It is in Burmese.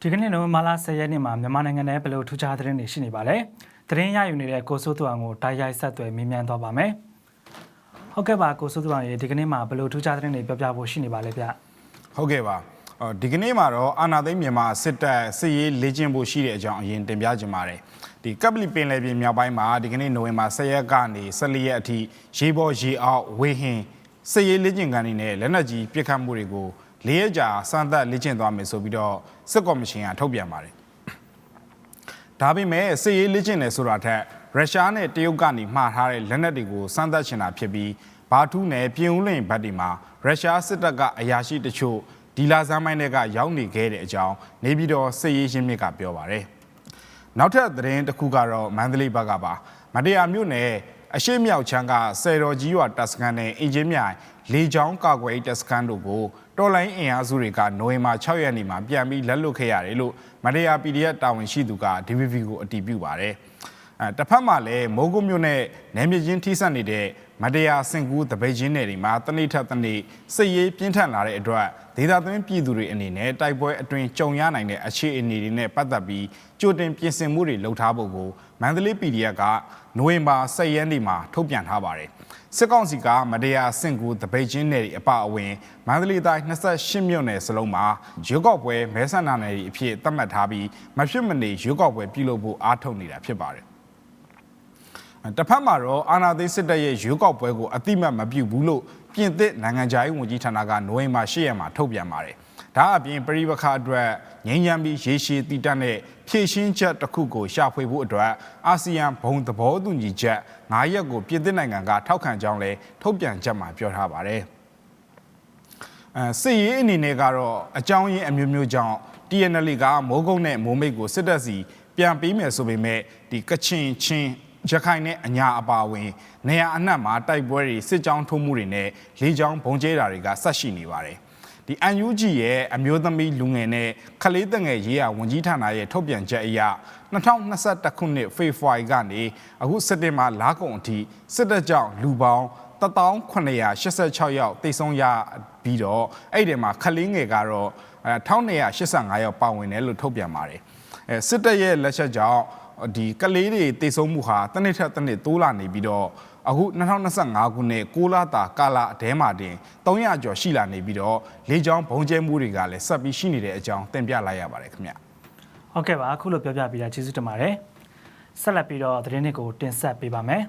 ဒီကနေ့နိုဝင်ဘာလ10ရက်နေ့မှာမြန်မာနိုင်ငံနဲ့ဘယ်လိုထူးခြားသတင်းတွေရှိနေပါလဲသတင်းရယူနေတဲ့ကိုစိုးသူအောင်ကိုတိုက်ရိုက်ဆက်သွယ်မေးမြန်းသွားပါမယ်ဟုတ်ကဲ့ပါကိုစိုးသူအောင်ရေဒီကနေ့မှာဘယ်လိုထူးခြားသတင်းတွေပြောပြဖို့ရှိနေပါလဲဗျဟုတ်ကဲ့ပါအော်ဒီကနေ့မှာတော့အာနာသိန်းမြန်မာစစ်တပ်စစ်ရေးလေ့ကျင့်ဖို့ရှိတဲ့အကြောင်းအရင်တင်ပြကြပါမယ်ဒီကပ်ပလီပင်လယ်ပြင်မြောက်ပိုင်းမှာဒီကနေ့နိုဝင်ဘာ10ရက်ကနေ14ရက်အထိရေပေါ်ရေအောက်ဝေဟင်စစ်ရေးလေ့ကျင့်ခန်းတွေနဲ့လက်နက်ကြီးပစ်ခတ်မှုတွေကို ၄ရက်ကြာစမ်းသပ်လေ့ကျင့်သွားမယ်ဆိုပြီးတော့စစ်ကော်မရှင်ကထုတ်ပြန်ပါတယ်ဒါပေမဲ့စစ်ရေးလေ့ကျင့်တယ်ဆိုတာထက်ရုရှားနဲ့တရုတ်ကနေမှားထားတဲ့လက်နက်တွေကိုစမ်းသပ်ချင်တာဖြစ်ပြီးဘာထူးနယ်ပြင်ဦးလင်ဘက်ဒီမှာရုရှားစစ်တပ်ကအရာရှိတချို့ဒီလာဇမ်းမိုင်းတွေကရောက်နေခဲ့တဲ့အကြောင်းနေပြည်တော်စစ်ရေးရှင်းမြစ်ကပြောပါတယ်။နောက်ထပ်သတင်းတစ်ခုကတော့မန္တလေးဘက်ကပါမတရားမြို့နယ် အရှိမြောက်ချမ်းကဆယ်တော်ကြီးရွာတပ်စခန်းနဲ့အင်ဂျင်မြိုင်လေချောင်းကာကွယ်ရေးတပ်စခန်းတို့ကိုတော်လိုင်းအင်အားစုတွေကနိုဝင်ဘာ6ရက်နေ့မှာပြန်ပြီးလက်လွတ်ခဲ့ရတယ်လို့မတရား PDF တာဝန်ရှိသူက DVB ကိုအတည်ပြုပါတယ်။အဲတစ်ဖက်မှာလည်းမိုးကုတ်မြို့နဲ့နယ်မြေချင်းထိစပ်နေတဲ့ မတရားစင်ကူးတပိတ်ချင်းနယ်တွေမှာတနေ့ထက်တနေ့စစ်ရေးပြင်းထန်လာတဲ့အတွက်ဒေသသွင်းပြည်သူတွေအနေနဲ့တိုက်ပွဲအတွင်းကြုံရနိုင်တဲ့အခြေအနေတွေနဲ့ပတ်သက်ပြီးကြိုတင်ပြင်ဆင်မှုတွေလုပ်ထားဖို့ကိုမန္တလေး PDF ကနိုဝင်ဘာ10ရက်နေ့မှာထုတ်ပြန်ထားပါတယ်။စစ်ကောင်စီကမတရားစင်ကူတပိတ်ချင်းနယ်တွေအပအဝင်မန္တလေးတိုင်း28မြို့နယ်စလုံးမှာရွေးကောက်ပွဲမဲဆန္ဒနယ်တွေအဖြစ်သတ်မှတ်ထားပြီးမဖြစ်မနေရွေးကောက်ပွဲပြုလုပ်ဖို့အားထုတ်နေတာဖြစ်ပါတယ်။ တစ်ဖက်မှာတော့အာနာသိန်းစစ်တပ်ရဲ့ရွေးကောက်ပွဲကိုအတိမတ်မပြုဘူးလို့ပြင်သစ်နိုင်ငံခြားရေးဝန်ကြီးဌာနကနိုဝင်ဘာ10ရက်မှာထုတ်ပြန်ပါတယ်။ဒါအပြင်ပရိပခအတွက်ငြိမ်းချမ်းပြီးရေရှည်တည်တတ်တဲ့ဖြည့်ရှင်းချက်တစ်ခုကိုရှာဖွေဖို့အတွက်အာဆီယံဘုံသဘောတူညီချက်9ရက်ကိုပြင်သစ်နိုင်ငံကထောက်ခံကြောင်းလည်းထုတ်ပြန်ချက်မှာပြောထားပါတယ်။အဲစစ်ရေးအနေနဲ့ကတော့အကြောင်းရင်းအမျိုးမျိုးကြောင့် TNL ကမိုးကုတ်နဲ့မိုးမိတ်ကိုစစ်တပ်စီပြန်ပေးမယ်ဆိုပေမဲ့ဒီကချင်ချင်း ရခိုင်နဲ့အညာအပါအဝင် နေရာအနှံ့မှာတိုက်ပွဲတွေစစ်ကြောင်းထိုးမှုတွေနဲ့လေကြောင်းဘုံကျဲတာတွေကဆက်ရှိနေပါတယ်။ဒီ UNG ရဲ့အမျိုးသမီးလူငယ်နဲ့ခလေးတငယ်ရေးရာဝန်ကြီးဌာနရဲ့ထုတ်ပြန်ချက်အရ2021ခုနှစ်ဖေဖော်ဝါရီကနေအခုစက်တင်ဘာလကုန်အထိစစ်တပ်ကြောင့်လူပေါင်း1986ယောက်တိတ်ဆုံးရပြီးတော့အဲ့ဒီမှာခလေးငယ်ကတော့အဲ1285ယောက်ပါဝင်တယ်လို့ထုတ်ပြန်ပါတယ်။အဲစစ်တပ်ရဲ့လက်ချက်ကြောင့် ဒီကလေးတွေတိတ်ဆုံးမှုဟာတစ်နှစ်ထက်တစ်နှစ်တိုးလာနေပြီးတော့အခု2025ခုနှစ်6လတာကာလအထဲမှာတင်300ကျော်ရှိလာနေပြီးတော့လေကြောင်းဘုံကျဲမှုတွေကလည်းဆက်ပြီးရှိနေတဲ့အကြောင်းတင်ပြလိုက်ရပါတယ်ခင်ဗျ။ဟုတ်ကဲ့ပါအခုလိုပြောပြပေးတာကျေးဇူးတင်ပါတယ်ဆက်လက်ပြီးတော့သတင်းတွေကိုတင်ဆက်ပေးပါမယ်